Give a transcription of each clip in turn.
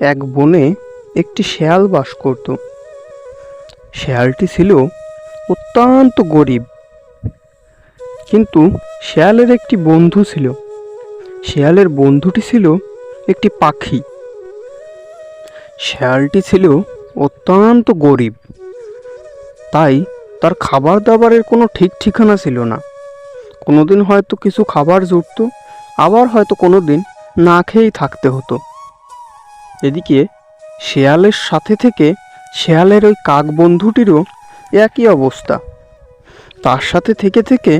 এক বনে একটি শেয়াল বাস করত। শেয়ালটি ছিল অত্যন্ত গরিব। কিন্তু শেয়ালের একটি বন্ধু ছিল। শেয়ালের বন্ধুটি ছিল একটি পাখি। শেয়ালটি ছিল অত্যন্ত গরিব। তাই তার খাবার দাবারের কোনো ঠিক ঠিকানা ছিল না। কোনোদিন হয়তো কিছু খাবার জুটত, আবার হয়তো কোনো দিন না খেয়েই থাকতে হতো। এদিকে শেয়ালের সাথে থেকে শেয়ালের ওই কাক বন্ধুটিরও একই অবস্থা। তার সাথে থেকে থেকে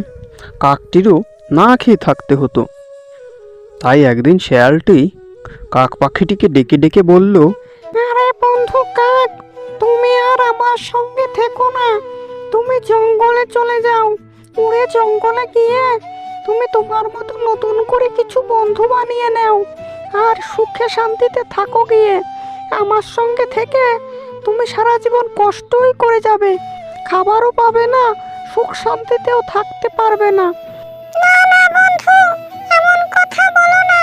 কাকটিরও না খেয়ে থাকতে হতো। তাই একদিন শেয়ালটি কাক পাখিটিকে ডেকে ডেকে বলল আরে বন্ধু কাক, তুমি আর আমার সঙ্গে থেকো না। তুমি জঙ্গলে চলে যাও উড়ে জঙ্গলে গিয়ে তুমি তোমার মতো নতুন করে কিছু বন্ধু বানিয়ে নাও। আর সুখে শান্তিতে থাকো গিয়ে। আমার সঙ্গে থেকে তুমি সারা জীবন কষ্টই করে যাবে। খাবারও পাবে না, সুখ শান্তিতেও থাকতে পারবে না। না না, বন্ধু, এমন কথা বলো না।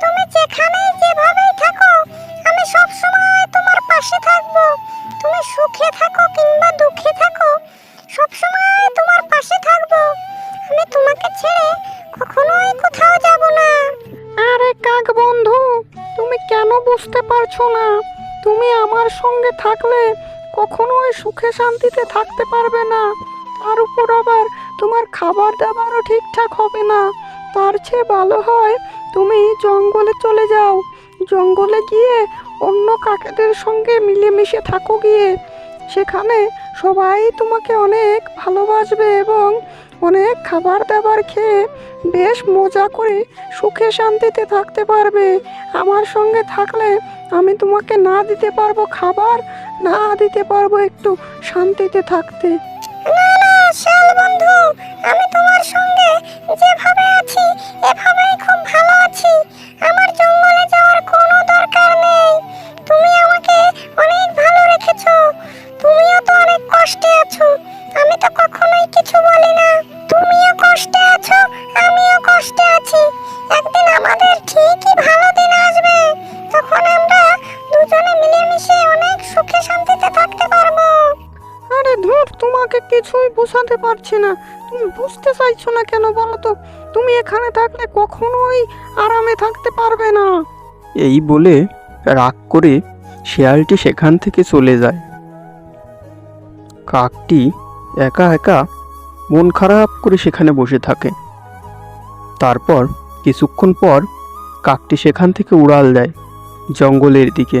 তুমি যেখানেই যেভাবেই থাকো, আমি সব সময় তোমার পাশে থাকব। তুমি সুখে থাকো কিংবা দুঃখে বুঝতে পারছ না। তুমি আমার সঙ্গে থাকলে কখনোই সুখে শান্তিতে থাকতে পারবে না। তার উপর আবার তোমার খাবার দাবারও ঠিকঠাক হবে না। তার চেয়ে ভালো হয় তুমি জঙ্গলে চলে যাও। জঙ্গলে গিয়ে অন্য কাকেদের সঙ্গে মিলেমিশে থাকো গিয়ে। সেখানে সবাই তোমাকে অনেক ভালোবাসবে এবং অনেক খাবার দাবার খেয়ে বেশ মজা করে সুখে শান্তিতে থাকতে পারবে। আমার সঙ্গে থাকলে আমি তোমাকে না দিতে পারব খাবার, না দিতে পারব একটু শান্তিতে থাকতে। শাল বন্ধু, আমি তোমার সঙ্গে যেভাবে আছি, এভাবেই খুব ভালো আছি। আমার জঙ্গলে চাইছো না কেন বলো তো? তুমি এখানে থাকলে কখনোই আরামে থাকতে পারবে না। এই বলে রাগ করে শেয়ালটি সেখান থেকে চলে যায়। কাকটি একা একা মন খারাপ করে সেখানে বসে থাকে। তারপর কিছুক্ষণ পর কাকটি সেখান থেকে উড়াল দেয় জঙ্গলের দিকে।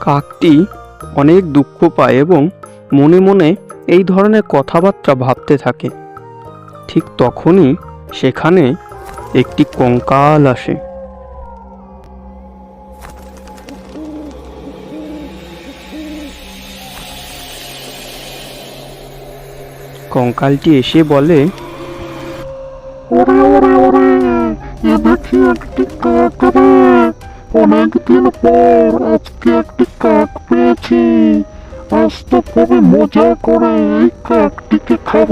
কাকটি অনেক দুঃখ পায় এবং মনে মনে এই ধরনের কথাবার্তা ভাবতে থাকে। ঠিক তখনই সেখানে একটি কঙ্কাল আসে। কঙ্কালটি এসে বলে দেখি একটি কাক রে অনেকদিন পর আজকে একটি কাক পেয়েছি। আজ তো খুবই মজা করে এই কাকটিকে খাব।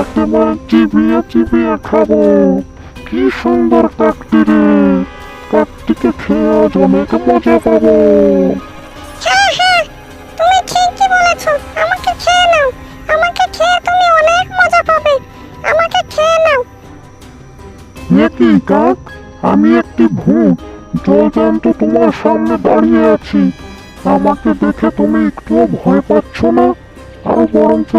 একেবারে চিবিয়ে চিবিয়ে খাব। কি সুন্দর কাকটি রে। কাকটিকে খেয়ে আজ অনেক মজা পাবো। হ্যাঁ হ্যাঁ কাক? আমি একটি ভূত। জলজান্ত তোমার সামনে দাঁড়িয়ে আছি। আমাকে দেখে তুমি একটুও ভয় পাচ্ছ না? আরও বরঞ্চ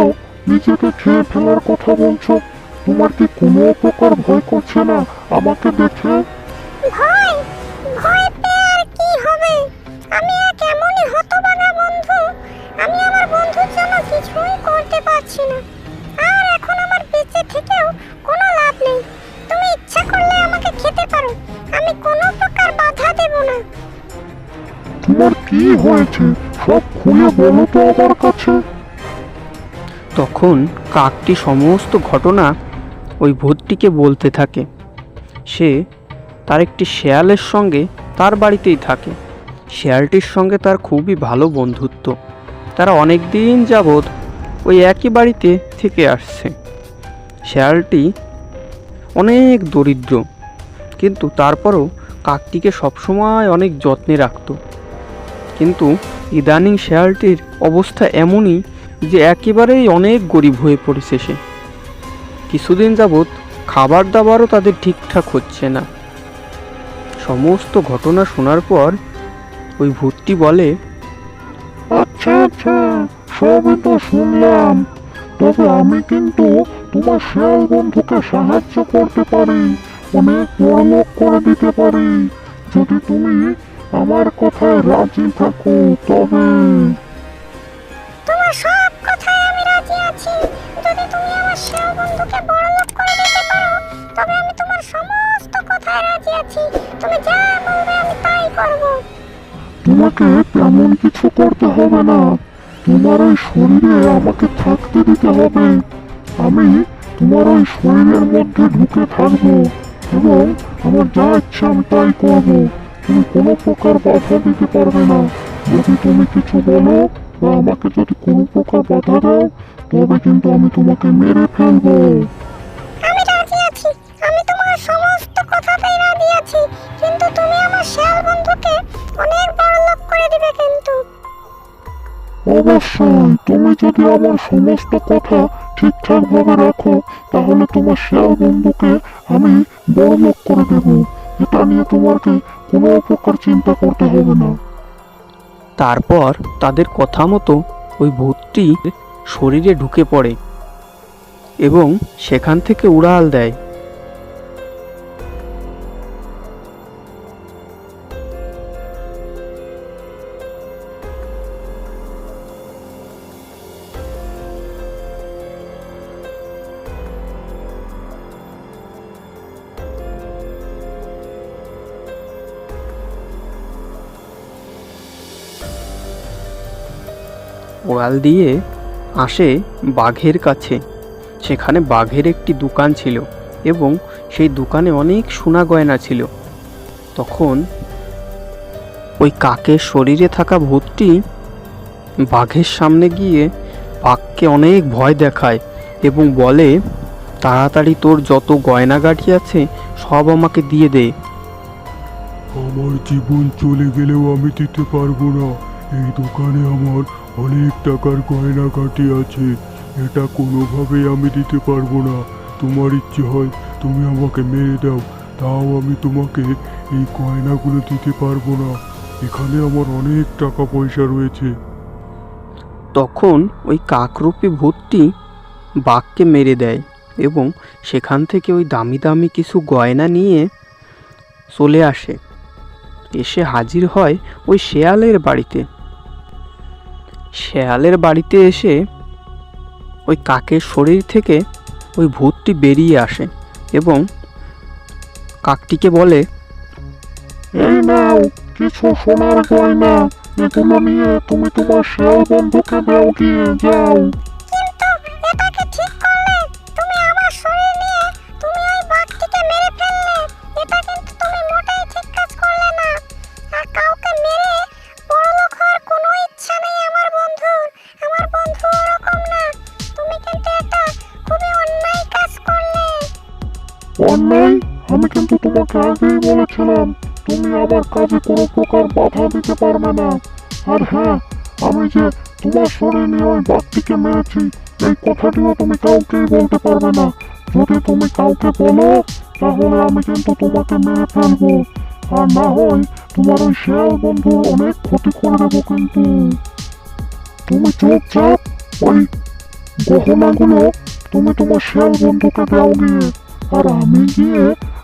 নিজেকে খেয়ে ফেলার কথা বলছো। তোমার কি কোনো প্রকার ভয় করছে না আমাকে দেখে? আমি কোনো প্রকার বাধা দেব না। হয়েছে? সব খুলে বলো তো আমার কাছে। তখন কাকটি সমস্ত ঘটনা ওই ভূতটিকে বলতে থাকে। সে তার একটি শেয়ালের সঙ্গে তার বাড়িতেই থাকে। শেয়ালটির সঙ্গে তার খুবই ভালো বন্ধুত্ব। তারা অনেক দিন যাবৎ ওই একই বাড়িতে থেকে আসছে। শেয়ালটি অনেক দরিদ্র, কিন্তু তারপরও কাকটিকে সবসময় অনেক যত্নে রাখতো। কিন্তু ইদানিং শেয়ালটির অবস্থা এমনই যে একেবারেই অনেক গরিব হয়ে পড়েছে সে। কিছুদিন যাবৎ খাবার দাবারও তাদের ঠিকঠাক হচ্ছে না। সমস্ত ঘটনা শোনার পর ওই ভূতটি বলে আচ্ছা আচ্ছা সবই তো শুনলাম। তবে আমি কিন্তু তোমার শেয়াল বন্ধুকে সাহায্য করতে পারি, অনেক বড় করে দিতে পারি। যদি তুমি আমার কথায় রাজি থাকো তবে তোমার সব কথায় আমি রাজি আছি। যদি তুমি আমার শেয়াল বন্ধুকে বড়লোক করে দিতে পারো তবে আমি তোমার সমস্ত কথায় রাজি আছি। তুমি যা বলবে আমি তাই করব। তোমাকে তেমন কিছু করতে হবে না। তোমার ওই শরীরে আমাকে থাকতে দিতে হবে। আমি তোমার ওই শরীরের মধ্যে ঢুকে থাকব এবং আমার যা ইচ্ছা আমি তাই করব। তুমি কোনো প্রকার বাধা দিতে পারবে না। যদি তুমি কিছু বলো বা আমাকে যদি কোনো প্রকার বাধা দাও তবে কিন্তু আমি তোমাকে মেরে ফেলব। আমি রাজি আছি। আমি তোমার সমস্ত কথাতেই রাজি আছি। কিন্তু তুমি আমার শেয়াল বন্ধুকে অনেক বড়লোক করে দিবে কিন্তু। অবশ্যই তুমি যদি আমার সমস্ত কথা ঠিকঠাক ভাবে রাখো তাহলে তোমার শেয়াল বন্ধুকে আমি বড় লোক করে দেব। এটা নিয়ে তোমাকে কোনো প্রকার চিন্তা করতে হবে না। তারপর তাদের কথা মতো ওই ভূতটি শরীরে ঢুকে পড়ে এবং সেখান থেকে উড়াল দেয়। ওড়াল দিয়ে আসে বাঘের কাছে। সেখানে বাঘের একটি দোকান ছিল এবং সেই দোকানে অনেক সোনা গয়না ছিল। তখন ওই কাকের শরীরে থাকা ভূতটি বাঘের সামনে গিয়ে বাঘকে অনেক ভয় দেখায় এবং বলে, তাড়াতাড়ি তোর যত গয়নাগাঠি আছে সব আমাকে দিয়ে দে। আমার জীবন চলে গেলেও আমি দিতে পারব না। এই দোকানে আমার অনেক টাকার গয়নাগাটি আছে। এটা কোনোভাবেই আমি দিতে পারব না। তোমার ইচ্ছে হয় তুমি আমাকে মেরে দাও। তাও আমি তোমাকে এই গয়নাগুলো দিতে পারব না। এখানে আমার অনেক টাকা পয়সা রয়েছে। তখন ওই কাকরূপী ভূতটি বাঘকে মেরে দেয় এবং সেখান থেকে ওই দামি দামি কিছু গয়না নিয়ে চলে আসে। এসে হাজির হয় ওই শেয়ালের বাড়িতে। শেয়ালের বাড়িতে এসে ওই কাকের শরীর থেকে ওই ভূতটি বেরিয়ে আসে এবং কাকটিকে বলে, এই নাও, কিছু সোনার গয়না এগুলো নিয়ে তুমি তোমার শেয়াল বন্ধুকে দাও, গিয়ে যাও। কাজে কোনো প্রকার বাধা দিতে পারবে না। আর হ্যাঁ আমি যে তোমার শরীর নিয়ে ওই বাঘটিকে মেরেছি, এই কথাটিও তুমি কাউকেই বলতে পারবে না। যদি তুমি কাউকে বলো, তাহলে আমি কিন্তু তোমাকে মেরে ফেলব। আর না হয় তোমার ওই শেয়াল বন্ধুর অনেক ক্ষতি করে দেবো কিন্তু। তুমি চুপচাপ ওই গহনাগুলো তুমি তোমার শেয়াল বন্ধুকে দাও গিয়ে। আর আমি গিয়ে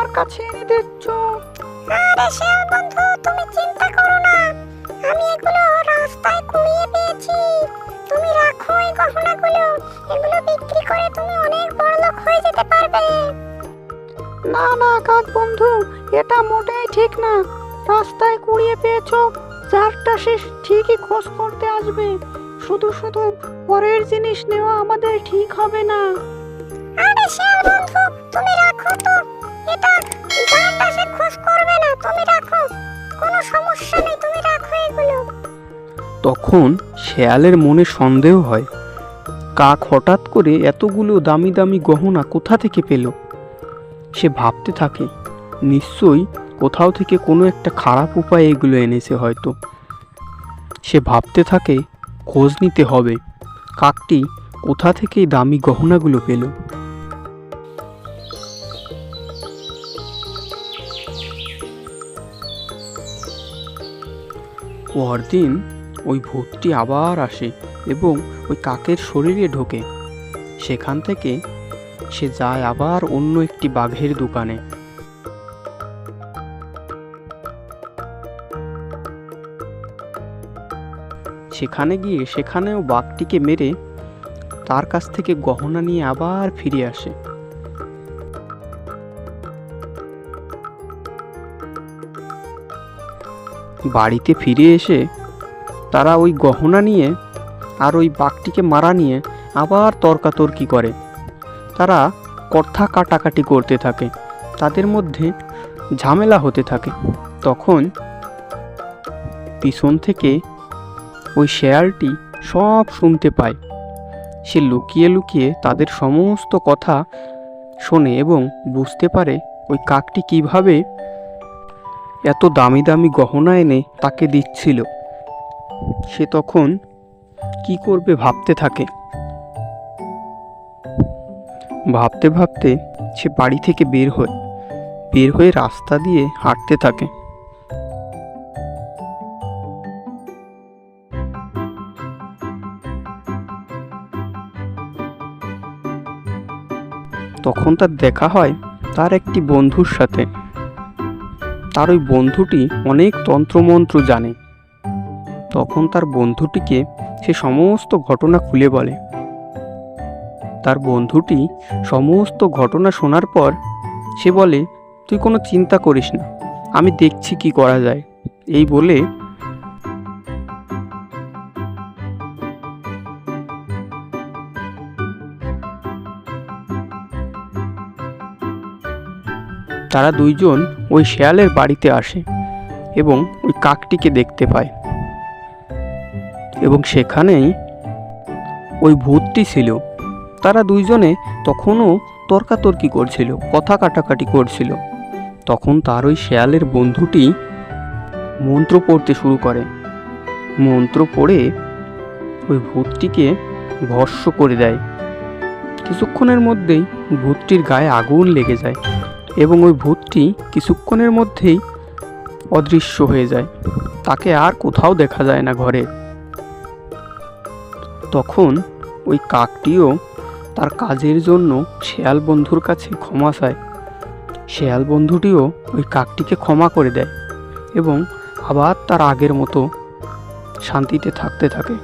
আমার কাছে এনে দিচ্ছ আরে শিয়াল বন্ধু তুমি চিন্তা করো না। আমি এগুলো রাস্তায় কুড়িয়ে পেয়েছি। তুমি রাখো এই গহনাগুলো। এগুলো বিক্রি করে তুমি অনেক বড়লোক হয়ে যেতে পারবে। না না কাক বন্ধু এটা মোটেই ঠিক না। রাস্তায় কুড়িয়ে পেয়েছ যারটা সে ঠিকই খোঁজ করতে আসবে। শুধু শুধু পরের জিনিস নেওয়া আমাদের ঠিক হবে না। আরে শিয়াল বন্ধু তখন শেয়ালের মনে সন্দেহ হয়। কাক হঠাৎ করে এতগুলো দামি দামি গহনা কোথা থেকে পেল? সে ভাবতে থাকে, নিশ্চয়ই কোথাও থেকে কোনো একটা খারাপ উপায়ে এগুলো এনেছে হয়তো। সে ভাবতে থাকে, খোঁজ নিতে হবে, কাকটি কোথা থেকে দামি গহনাগুলো পেল? পরদিন ওই ভূতটি আবার আসে এবং ওই কাকের শরীরে ঢোকে। সেখান থেকে সে যায় আবার অন্য একটি বাঘের দোকানে। সেখানে গিয়ে সেখানেও বাঘটিকে মেরে তার কাছ থেকে গহনা নিয়ে আবার ফিরে আসে। বাড়িতে ফিরে এসে তারা ওই গহনা নিয়ে আর ওই বাঘটিকে মারা নিয়ে আবার তর্কাতর্কি করে। তারা কথা কাটাকাটি করতে থাকে। তাদের মধ্যে ঝামেলা হতে থাকে। তখন পিছন থেকে ওই শেয়ালটি সব শুনতে পায়। সে লুকিয়ে লুকিয়ে তাদের সমস্ত কথা শোনে এবং বুঝতে পারে ওই কাকটি কীভাবে এত দামি দামি গহনা এনে তাকে দিচ্ছিল। সে তখন কি করবে ভাবতে থাকে। ভাবতে ভাবতে সে বাড়ি থেকে বের হয়, বের হয়ে রাস্তা দিয়ে হাঁটতে থাকে। তখন তার দেখা হয় তার একটি বন্ধুর সাথে। তার ওই বন্ধুটি অনেক তন্ত্রমন্ত্র জানে। তখন তার বন্ধুটিকে সে সমস্ত ঘটনা খুলে বলে। তার বন্ধুটি সমস্ত ঘটনা শোনার পর সে বলে, তুই কোনো চিন্তা করিস না, আমি দেখছি কি করা যায়। এই বলে তারা দুইজন ওই শেয়ালের বাড়িতে আসে এবং ওই কাকটিকে দেখতে পায়। এবং সেখানেই ওই ভূতটি ছিল। তারা দুইজনে তখনও তর্কাতর্কি করছিল, কথা কাটাকাটি করছিল। তখন তার ওই শেয়ালের বন্ধুটি মন্ত্র পড়তে শুরু করে। মন্ত্র পড়ে ওই ভূতটিকে ভস্য করে দেয়। কিছুক্ষণের মধ্যেই ভূতটির গায়ে আগুন লেগে যায় এবং ওই ভূতটি কিছুক্ষণের মধ্যেই অদৃশ্য হয়ে যায়। তাকে আর কোথাও দেখা যায় না ঘরে। তখন ওই কাকটিও তার কাজের জন্য শেয়াল বন্ধুর কাছে ক্ষমা চায়। শেয়াল বন্ধুটিও ওই কাকটিকে ক্ষমা করে দেয় এবং আবার তার আগের মতো শান্তিতে থাকতে থাকে।